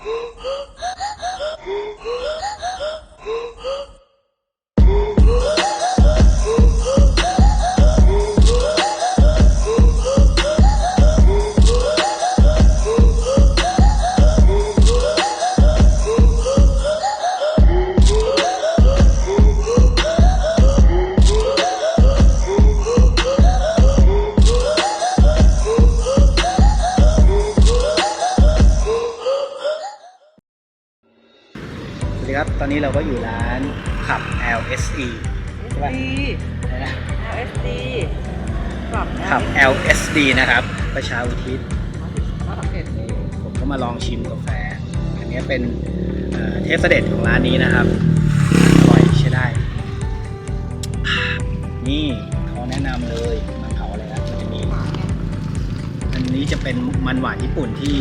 Oh, ครับ ตอนนี้เราก็อยู่ร้านขับ LSE ใช่ปะอะไรนะ LSD ปรับขับ LSD นะครับ ประชาอุทิศมาสังเกตนี่ผมก็มาลองชิมกาแฟ อันนี้เป็นเอ่อเทสเด็ดของร้านนี้นะครับ อร่อยใช้ได้ นี่เขาแนะนำเลย มันเผาอะไรนะมันจะมี อันนี้จะเป็นมันหวานญี่ปุ่นที่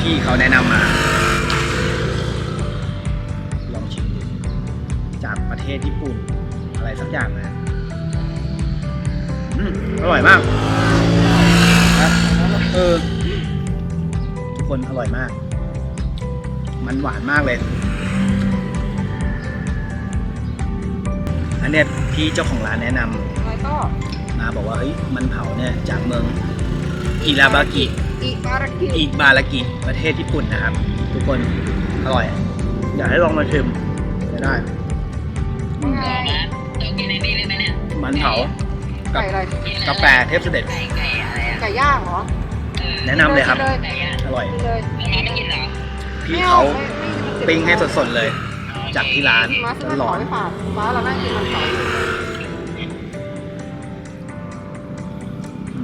พี่เขาแนะนำมา จากประเทศญี่ปุ่น อะไรสักอย่างนะอืมอร่อยมากครับเออทุกคนอร่อยมาก มันหวานมากเลย อันเนี้ยพี่เจ้าของร้านแนะนำแล้วก็มาบอกว่าเฮ้ยมันเผาเนี่ยจากเมืองอิราบากิอีบารากิอิบารากิประเทศญี่ปุ่นนะครับ ทุกคนอร่อย อยากให้ลองมาชิมไม่ ได้อืมไก่ตัวกินในนี้เลยไหมเนี่ยมันเผากับอะไรกาแฟเทพเสด็จ ไก่ไก่อะไรอะไก่ย่างเหรอเออแนะนำเลยครับกินเลยไก่ย่างอร่อยกินเลยแล้วน้องไม่กินเหรอพี่เขาไม่ปิ้งให้สดๆเลย จากที่ร้านมาซื้อมันร้เผาอนไม่ฝาดฟ้าเรานั่งกินมันเผาอยู่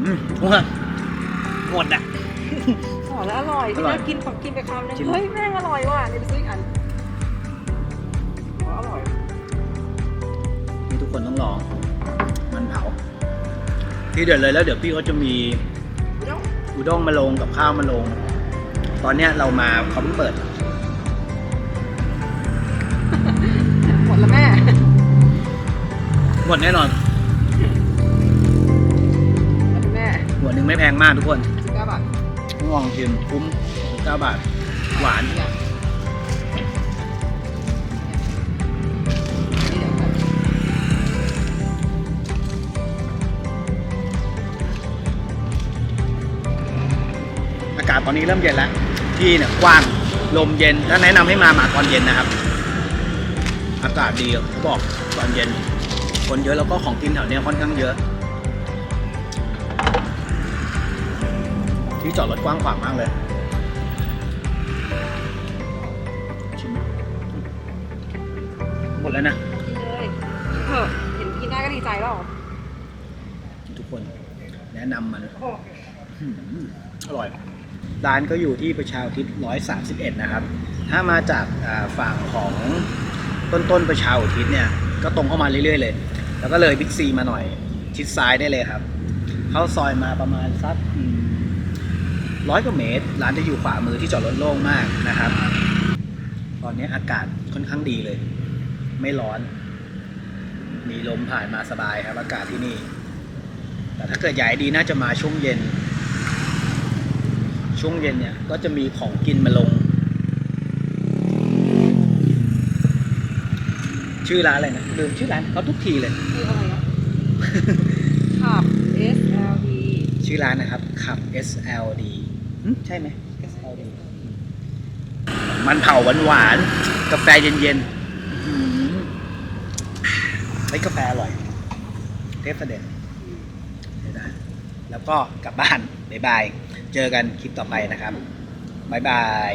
อืมว้าหมดอะอ๋อแล้วอร่อยที่อร่อยน่ากินขอกินไปคำนึงชิมเฮ้ยแม่งอร่อยว่ะเดี๋ยวไปซื้ออีกอันอ๋ออร่อย นี่ทุกคนต้องลอง มันเผา ที่เด็ดเลยแล้วเดี๋ยวพี่เขาจะมีเดี๋ยวอุด้งมาลงกับข้าวมาลง ตอนเนี้ยเรามาเขาเพิ่งเปิด หมดแล้วแม่ หมดแน่นอนแล้วแม่หัวหนึ่งไม่แพงมากทุกคน สิบเก้าบาทต้องลองชิมคุ้ม9บาท หวานอย่ อากาศตอนนี้เริ่มเย็นแล้ว ที่เนี่ยกว้างลมเย็นแล้วแนะนำให้มามาตอนเย็นนะครับ อากาศดีเขาบอกตอนเย็น คนเยอะแล้วก็ของกินแถวเนี้ยค่อนข้างเยอะ ที่จอดรถกว้างขวางมากเลยชิมหมดแล้วนะ กินเลยกินเถอะเห็นกินได้ก็ดีใจแล้วทุกคนแนะนำมันอืมอร่อย ร้านก็อยู่ที่ประชาอุทิศ131 นะครับ ถ้ามาจากฝั่งของต้นต้นๆประชาอุทิศเนี่ยก็ตรงเข้ามาเรื่อยๆเลย แล้วก็เลยบิ๊กซีมาหน่อยชิดซ้ายได้เลยครับ เข้าซอยมาประมาณสักร้อยกว่าเมตร ร้านจะอยู่ขวามือที่จอดรถโล่งมากนะครับ ตอนนี้อากาศค่อนข้างดีเลย ไม่ร้อน มีลมผ่านมาสบายครับอากาศที่นี่ แต่ถ้าเกิดให้ดีน่าจะมาช่วงเย็น ช่วงเย็นเนี่ยก็จะมีของกินมาลง ชื่อร้านอะไรนะลืมชื่อร้านเขาทุกทีเลย คืออะไรนะขับ S L D ชื่อร้านนะครับขับ SLD หึใช่ไหม SLD มันเผาหวานหวานๆกาแฟเย็นๆอื้อหือเฮ้ยกาแฟอร่อย เทปเสด็จใช้ได้แล้วก็กลับบ้าน บ๊ายบาย เจอกันคลิปต่อไปนะครับบ๊ายบาย